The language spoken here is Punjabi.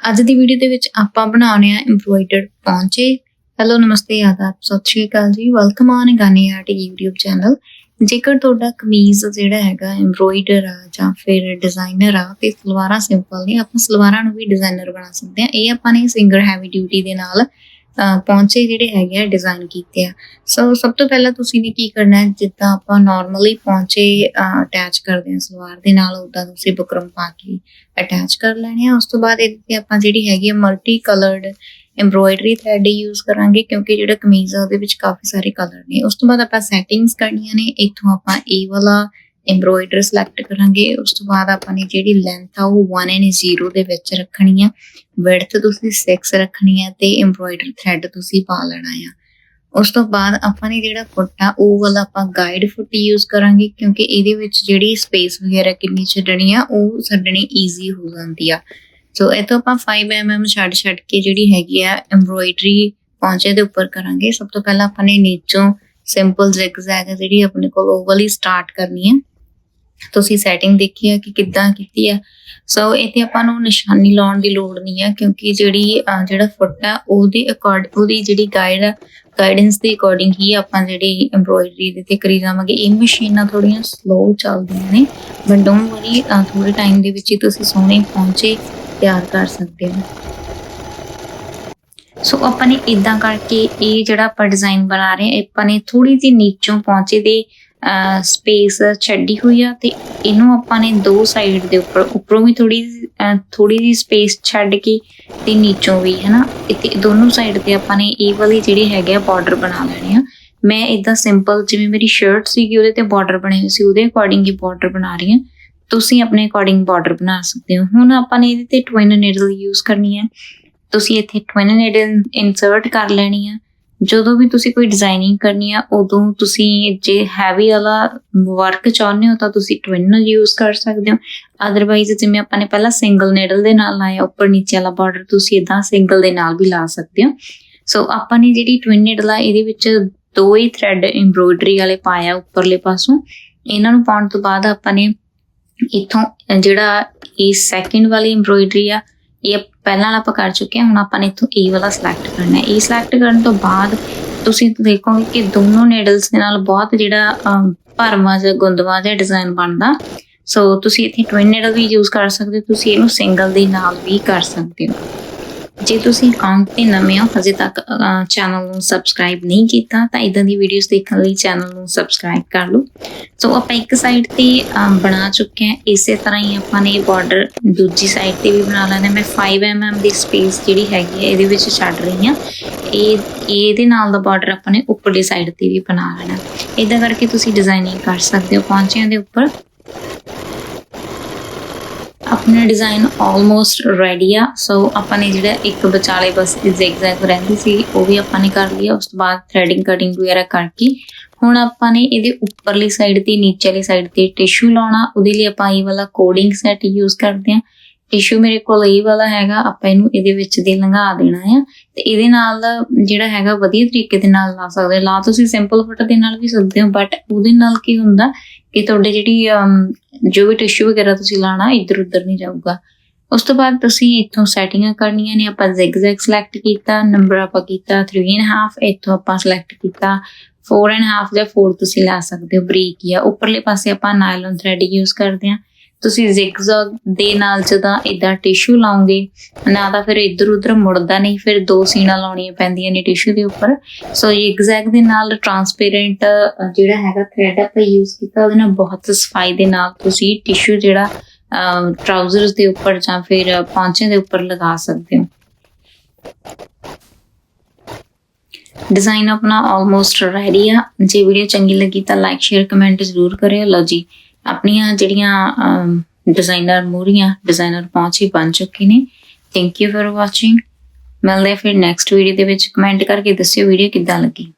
ਅੱਜ ਦੀ ਵੀਡੀਓ ਦੇ ਵਿੱਚ ਆਪਾਂ ਬਣਾਉਣੇ ਆ ਐਮਬ੍ਰੋਇਡਰਡ ਪੌਂਚੇ। ਹੈਲੋ ਨਮਸਤੇ, ਆਦਾਬ, ਸਤਿ ਸ਼੍ਰੀ ਅਕਾਲ ਜੀ। Welcome on Gani art YouTube channel ਜੇਕਰ ਤੁਹਾਡਾ ਕਮੀਜ਼ ਜਿਹੜਾ ਹੈਗਾ ਐਮਬ੍ਰੋਇਡਰ ਆ ਜਾਂ ਫਿਰ ਡਿਜ਼ਾਈਨਰ ਆ ਤੇ ਸਲਵਾਰਾਂ ਸਿੰਪਲ ਨੇ, ਆਪਾਂ ਸਲਵਾਰਾਂ ਨੂੰ ਵੀ ਡਿਜ਼ਾਈਨਰ ਬਣਾ ਸਕਦੇ ਆ। ਇਹ ਆਪਾਂ ਨੇ ਸਿੰਗਰ ਹੈਵੀ ਡਿਊਟੀ ਦੇ ਨਾਲ ਪੌਂਚੇ ਜਿਹੜੇ ਹੈਗੇ ਆ ਡਿਜ਼ਾਈਨ ਕੀਤੇ ਆ। ਸੋ ਸਭ ਤੋਂ ਪਹਿਲਾਂ ਤੁਸੀਂ ਨੇ ਕੀ ਕਰਨਾ ਹੈ, ਜਿੱਦਾਂ ਆਪਾਂ ਨਾਰਮਲੀ ਪੌਂਚੇ ਅਟੈਚ ਕਰਦੇ ਆ ਸਲਵਾਰ ਦੇ ਨਾਲ ਉਦਾਂ ਤੁਸੀਂ ਬੁਕਰਮ ਪਾ ਕੇ ਅਟੈਚ ਕਰ ਲੈਣੇ ਆ। ਉਸ ਤੋਂ ਬਾਅਦ ਇਹਦੇ ਆਪਾਂ ਜਿਹੜੀ ਹੈਗੀ ਆ multi coloured embroidery thread use ਕਰਾਂਗੇ, ਕਿਉਂਕਿ ਜਿਹੜਾ ਕਮੀਜ਼ ਆ, ਉਹਦੇ ਵਿੱਚ ਕਾਫੀ ਸਾਰੇ ਕਲਰ ਨੇ। ਉਸ ਤੋਂ ਬਾਅਦ ਆਪਾਂ ਸੈਟਿੰਗਸ ਕਰਨੀਆਂ ਨੇ। ਇੱਥੋਂ ਆਪਾਂ ਇਹ ਵਾਲਾ ਐਮਬ੍ਰੋਇਡਰ ਸਿਲੈਕਟ ਕਰਾਂਗੇ, ਉਸ ਤੋਂ ਬਾਅਦ ਆਪਾਂ ਨੇ ਜਿਹੜੀ ਲੈਂਥ ਆ, ਉਹ 1 ਐਂਡ 0 ਦੇ ਵਿੱਚ ਰੱਖਣੀ ਆ। ਵਿਡਥ ਤੁਸੀਂ 6 ਰੱਖਣੀ ਆ ਤੇ ਐਮਬ੍ਰੋਇਡਰ ਥ੍ਰੈਡ ਤੁਸੀਂ ਪਾ ਲੈਣਾ ਆ। ਉਸ ਤੋਂ ਬਾਅਦ ਆਪਾਂ ਨੇ ਜਿਹੜਾ ਫੁੱਟ ਆ ਉਹ ਵਾਲਾ ਆਪਾਂ ਗਾਈਡ ਫੁੱਟ ਯੂਜ਼ ਕਰਾਂਗੇ, ਕਿਉਂਕਿ ਇਹਦੇ ਵਿੱਚ ਜਿਹੜੀ ਸਪੇਸ ਵਗੈਰਾ ਕਿੰਨੀ ਛੱਡਣੀ ਆ, ਉਹ ਛੱਡਣੀ ਈਜ਼ੀ ਹੋ ਜਾਂਦੀ ਆ। ਸੋ ਇਹ ਤੋਂ ਆਪਾਂ 5 mm ਛੱਡ ਛੱਡ ਕੇ ਜਿਹੜੀ ਹੈਗੀ ਆ ਐਮਬ੍ਰੋਇਡਰੀ ਪੌਂਚੇ ਦੇ ਉੱਪਰ ਕਰਾਂਗੇ। ਸਭ ਤੋਂ ਪਹਿਲਾਂ ਆਪਾਂ ਨੇ ਨੀਚੋਂ ਸਿੰਪਲ ਜ਼ਿਗਜ਼ੈਗ ਜਿਹੜੀ ਆਪਣੇ ਕੋਲ ਉਹ ਵਾਲੀ ਸਟਾਰਟ ਕਰਨੀ ਹੈ ਤੁਸੀਂ ਸੈਟਿੰਗ ਦੇਖੀ ਹੈ ਕਿ ਕਿੱਦਾਂ ਕੀਤੀ ਹੈ ਸੋ ਇੱਥੇ ਆਪਾਂ ਨੂੰ ਨਿਸ਼ਾਨੀ ਲਾਉਣ ਦੀ ਲੋੜ ਨਹੀਂ ਹੈ ਕਿਉਂਕਿ ਜਿਹੜੀ ਜਿਹੜਾ ਫੁੱਟ ਆ, ਉਹਦੇ ਅਕੋਰਡ ਉਹਦੀ ਜਿਹੜੀ ਗਾਈਡ ਆ ਗਾਈਡੈਂਸ ਦੇ ਅਕੋਰਡਿੰਗ ਹੀ ਆਪਾਂ ਜਿਹੜੀ ਐਮਬ੍ਰੋਇਡਰੀ ਦੇ ਤੇ ਕਰੀ ਜਾਵਾਂਗੇ। ਇਹ ਮਸ਼ੀਨਾਂ ਥੋੜੀਆਂ ਸਲੋ ਚੱਲਦੀਆਂ ਨੇ ਬਟ ਡੋਂਟ ਵਰੀ ਥੋੜੇ ਟਾਈਮ ਦੇ ਵਿੱਚ ਹੀ ਤੁਸੀਂ ਸੋਹਣੇ ਪਹੁੰਚੇ ਤਿਆਰ ਕਰ ਸਕਦੇ ਹੋ। ਸੋ ਆਪਾਂ ਨੇ ਇਦਾਂ ਕਰਕੇ ਇਹ ਜਿਹੜਾ ਆਪਾਂ ਡਿਜ਼ਾਈਨ ਬਣਾ ਰਹੇ ਹਾਂ, ਆਪਾਂ ਨੇ ਥੋੜੀ ਜਿਹੀ ਨੀਚੋਂ ਪਹੁੰਚੇ ਦੇ ਸਪੇਸ ਛੱਡੀ ਹੋਈ ਆ ਤੇ ਇਹਨੂੰ ਆਪਾਂ ਨੇ ਦੋ ਸਾਈਡ ਦੇ ਉੱਪਰ, ਉੱਪਰੋਂ ਵੀ ਥੋੜੀ ਥੋੜੀ ਜਿਹੀ ਸਪੇਸ ਛੱਡ ਕੇ ਤੇ ਨੀਚੋਂ ਵੀ, ਹੈਨਾ? ਇੱਥੇ ਦੋਨੋਂ ਸਾਈਡ ਤੇ ਆਪਾਂ ਨੇ ਇਹ ਵਾਲੀ ਜਿਹੜੀ ਹੈਗੇ ਆ ਬਾਰਡਰ ਬਣਾ ਲੈਣੇ ਆ। ਮੈਂ ਇਦਾਂ ਸਿੰਪਲ ਜਿਵੇਂ ਮੇਰੀ ਸ਼ਰਟ ਸੀਗੀ, ਉਹਦੇ ਤੇ ਬਾਰਡਰ ਬਣੇ ਹੋਏ ਸੀ, ਉਹਦੇ ਅਕੋਰਡਿੰਗ ਹੀ ਬਾਰਡਰ ਬਣਾ ਰਹੀ ਹਾਂ ਤੁਸੀਂ ਆਪਣੇ ਅਕੋਰਡਿੰਗ ਬਾਰਡਰ ਬਣਾ ਸਕਦੇ ਹੋ। ਹੁਣ ਆਪਾਂ ਨੇ ਇਹਦੇ ਤੇ ਟਵਿਨ ਨੀਡਲ ਯੂਜ਼ ਕਰਨੀ ਹੈ ਤੁਸੀਂ ਇੱਥੇ ਟਵਿਨ ਨੀਡਲ ਇਨਸਰਟ ਕਰ ਲੈਣੀ ਆ। ਜਦੋਂ ਵੀ ਤੁਸੀਂ ਕੋਈ ਡਿਜ਼ਾਈਨਿੰਗ ਕਰਨੀ ਆ, ਉਦੋਂ ਤੁਸੀਂ ਜੇ ਹੈਵੀ ਵਾਲਾ ਵਰਕ ਚਾਹੁੰਦੇ ਹੋ, ਤਾਂ ਤੁਸੀਂ ਟਵਿਨ ਯੂਜ਼ ਕਰ ਸਕਦੇ ਹੋ। ਅਦਰਵਾਈਜ਼ ਜਿਵੇਂ ਆਪਾਂ ਨੇ ਪਹਿਲਾਂ ਸਿੰਗਲ ਨੀਡਲ ਦੇ ਨਾਲ ਲਾਇਆ, ਉੱਪਰ ਨੀਚੇ ਵਾਲਾ ਬਾਰਡਰ ਤੁਸੀਂ ਇਦਾਂ ਸਿੰਗਲ ਦੇ ਨਾਲ ਵੀ ਲਾ ਸਕਦੇ ਹੋ। ਸੋ ਆਪਾਂ ਨੇ ਜਿਹੜੀ ਟਵਿਨ ਨੀਡਲ ਆ, ਇਹਦੇ ਵਿੱਚ ਦੋ ਹੀ ਥ੍ਰੈਡ ਐਮਬ੍ਰੋਇਡਰੀ ਵਾਲੇ ਪਾਇਆ ਉੱਪਰਲੇ ਪਾਸੋਂ। ਇਹਨਾਂ ਨੂੰ ਪਾਉਣ ਤੋਂ ਬਾਅਦ ਆਪਾਂ ਨੇ ਇਥੋਂ ਜਿਹੜਾ ਇਹ ਸੈਕਿੰਡ ਵਾਲੀ ਐਮਬ੍ਰੋਇਡਰੀ ਆ, ਇਹ ਪਹਿਲਾਂ ਵਾਲਾ ਆਪਾਂ ਕਰ ਚੁੱਕੇ ਹਾਂ ਹੁਣ ਆਪਾਂ ਨੇ ਇਥੋਂ ਇਹ ਵਾਲਾ ਸਿਲੈਕਟ ਕਰਨਾ ਹੈ। ਇਹ ਸਿਲੈਕਟ ਕਰਨ ਤੋਂ ਬਾਅਦ ਤੁਸੀਂ ਦੇਖੋਗੇ ਕਿ ਦੋਨੋਂ ਨੀਡਲਸ ਦੇ ਨਾਲ ਬਹੁਤ ਜਿਹੜਾ ਅਮ, ਭਰਵਾਂ ਜਾਂ ਗੁੰਦਵਾ ਜਿਹਾ ਡਿਜ਼ਾਈਨ ਬਣਦਾ। ਸੋ ਤੁਸੀਂ ਇੱਥੇ ਟਵਿਨ ਨੀਡਲ ਵੀ ਯੂਜ਼ ਕਰ ਸਕਦੇ ਹੋ ਤੁਸੀਂ ਇਹਨੂੰ ਸਿੰਗਲ ਦੇ ਨਾਲ ਵੀ ਕਰ ਸਕਦੇ ਹੋ। ਜੇ ਤੁਸੀਂ ਅਕਾਊਂਟ ਤੇ ਨਵੇਂ ਹੋ, ਹਜੇ ਤੱਕ ਚੈਨਲ ਨੂੰ ਸਬਸਕ੍ਰਾਈਬ ਨਹੀਂ ਕੀਤਾ, ਤਾਂ ਇਦਾਂ ਦੀ ਵੀਡੀਓਜ਼ ਦੇਖਣ ਲਈ ਚੈਨਲ ਨੂੰ ਸਬਸਕ੍ਰਾਈਬ ਕਰ ਲਓ। ਸੋ ਆਪਾਂ ਇੱਕ ਸਾਈਡ ਤੇ ਬਣਾ ਚੁੱਕੇ ਹਾਂ। ਇਸੇ ਤਰ੍ਹਾਂ ਹੀ ਆਪਾਂ ਨੇ ਬਾਰਡਰ ਦੂਜੀ ਸਾਈਡ ਤੇ ਵੀ ਬਣਾ ਲੈਣਾ। ਮੈਂ 5 mm ਦੀ ਸਪੇਸ ਜਿਹੜੀ ਹੈਗੀ ਹੈ, ਇਹਦੇ ਵਿੱਚ ਛੱਡ ਰਹੀ ਹਾਂ। ਇਹ, ਇਹਦੇ ਨਾਲ ਦਾ ਬਾਰਡਰ ਆਪਾਂ ਨੇ ਉੱਪਰਲੀ ਸਾਈਡ ਤੇ ਵੀ ਬਣਾ ਲੈਣਾ। ਇਦਾਂ ਕਰਕੇ ਤੁਸੀਂ ਡਿਜ਼ਾਈਨਿੰਗ ਕਰ ਸਕਦੇ ਹੋ। ਪੌਂਚਿਆਂ ਦੇ ਉੱਪਰ ਆਪਣਾ ਡਿਜ਼ਾਈਨ ਆਲਮੋਸਟ ਰੈਡੀ ਆ। ਸੋ ਆਪਾਂ ਨੇ ਜਿਹੜਾ ਇੱਕ ਵਿਚਾਲੇ ਬਸ ਜ਼ਿਗਜ਼ੈਗ ਰਹਿੰਦੀ ਸੀ, ਉਹ ਵੀ ਆਪਾਂ ਨੇ ਕਰ ਲਿਆ ਉਸ ਤੋਂ ਬਾਅਦ ਥ੍ਰੈਡਿੰਗ ਕਟਿੰਗ ਵਗੈਰਾ ਕਰਕੇ ਹੁਣ ਆਪਾਂ ਨੇ ਇਹਦੇ ਉੱਪਰਲੀ ਸਾਈਡ ਤੇ ਨੀਚੇ ਵਾਲੀ ਸਾਈਡ ਤੇ ਟਿਸ਼ੂ ਲਾਉਣਾ। ਉਹਦੇ ਲਈ ਆਪਾਂ ਇਹ ਵਾਲਾ ਕੋਡਿੰਗ ਸੈਟ ਯੂਜ਼ ਕਰਦੇ ਹਾਂ ਟਿਸ਼ੂ ਮੇਰੇ ਕੋਲ ਇਹ ਵਾਲਾ ਹੈਗਾ, ਆਪਾਂ ਇਹਨੂੰ ਇਹਦੇ ਵਿੱਚ ਦੀ ਲੰਘਾ ਦੇਣਾ ਆ। ਤੇ ਇਹਦੇ ਨਾਲ ਜਿਹੜਾ ਹੈਗਾ, ਵਧੀਆ ਤਰੀਕੇ ਦੇ ਨਾਲ ਲਾ ਸਕਦੇ ਲਾ ਤੁਸੀਂ ਸਿੰਪਲ ਫੁੱਟ ਦੇ ਨਾਲ ਵੀ ਸਕਦੇ ਹੋ ਬਟ ਉਹਦੇ ਨਾਲ ਕੀ ਹੁੰਦਾ ਕਿ ਤੁਹਾਡੇ ਜਿਹੜੀ ਜੋ ਵੀ ਟਿਸ਼ੂ ਵਗੈਰਾ ਤੁਸੀਂ ਲਾਣਾ ਇੱਧਰ ਉੱਧਰ ਨਹੀਂ ਜਾਊਗਾ। ਉਸ ਤੋਂ ਬਾਅਦ ਤੁਸੀਂ ਇੱਥੋਂ ਸੈਟਿੰਗਾਂ ਕਰਨੀਆਂ ਨੇ, ਆਪਾਂ ਜ਼ਿਗਜ਼ੈਗ ਸਿਲੈਕਟ ਕੀਤਾ ਨੰਬਰ ਆਪਾਂ ਕੀਤਾ 3 ਐਂਡ ਹਾਫ ਇੱਥੋਂ ਆਪਾਂ ਸਿਲੈਕਟ ਕੀਤਾ। 4 ਐਂਡ ਹਾਫ ਜਾਂ 4 ਤੁਸੀਂ ਲਾ ਸਕਦੇ ਹੋ, ਬਰੀਕ ਜਾਂ ਉੱਪਰਲੇ ਪਾਸੇ ਆਪਾਂ ਨਾਇਲਨ ਥ੍ਰੈਡ ਯੂਜ਼ ਕਰਦੇ ਹਾਂ ਤੁਸੀਂ ਜ਼ਿਗਜ਼ੈਗ ਦੇ ਨਾਲ ਜਦੋਂ ਇਦਾਂ ਟਿਸ਼ੂ ਲਾਉਂਗੇ ਨਾ ਤਾਂ ਫਿਰ ਇੱਧਰ ਉੱਧਰ ਮੁੜਦਾ ਨਹੀਂ, ਫਿਰ ਦੋ ਸੀਣਾ ਲਾਉਣੀਆਂ ਪੈਂਦੀਆਂ ਨੇ ਟਿਸ਼ੂ ਦੇ ਉੱਪਰ। ਸੋ ਜ਼ਿਗਜ਼ੈਗ ਦੇ ਨਾਲ ਟਰਾਂਸਪੇਰੈਂਟ ਜਿਹੜਾ ਹੈਗਾ ਥ੍ਰੈਡ ਆਪਾਂ ਯੂਜ਼ ਕੀਤਾ, ਉਹਦੇ ਨਾਲ ਬਹੁਤ ਸਫ਼ਾਈ ਦੇ ਨਾਲ ਤੁਸੀਂ ਟਿਸ਼ੂ ਜਿਹੜਾ ਟਰਾਊਜ਼ਰਸ ਦੇ ਉੱਪਰ ਜਾਂ ਫਿਰ ਪੌਂਚੇ ਦੇ ਉੱਪਰ ਲਗਾ ਸਕਦੇ ਹੋ। ਡਿਜ਼ਾਈਨ ਆਪਣਾ ਆਲਮੋਸਟ ਰੈਡੀ ਆ। ਜੇ ਵੀਡੀਓ ਚੰਗੀ ਲੱਗੀ ਤਾਂ ਲਾਈਕ ਸ਼ੇਅਰ ਕਮੈਂਟ ਜ਼ਰੂਰ ਕਰਿਓ। ਲਓ ਜੀ ਆਪਣੀਆਂ ਜਿਹੜੀਆਂ ਡਿਜ਼ਾਈਨਰ ਮੂਰੀਆਂ ਡਿਜ਼ਾਈਨਰ ਪਹੁੰਚੀ ਬਣ ਚੁੱਕੀ ਨੇ। ਥੈਂਕ ਯੂ ਫॉर ਵਾਚਿੰਗ ਮਿਲਦੇ ਫਿਰ ਨੈਕਸਟ ਵੀਡੀਓ ਦੇ ਵਿੱਚ। ਕਮੈਂਟ ਕਰਕੇ ਦੱਸਿਓ ਵੀਡੀਓ ਕਿੱਦਾਂ ਲੱਗੀ।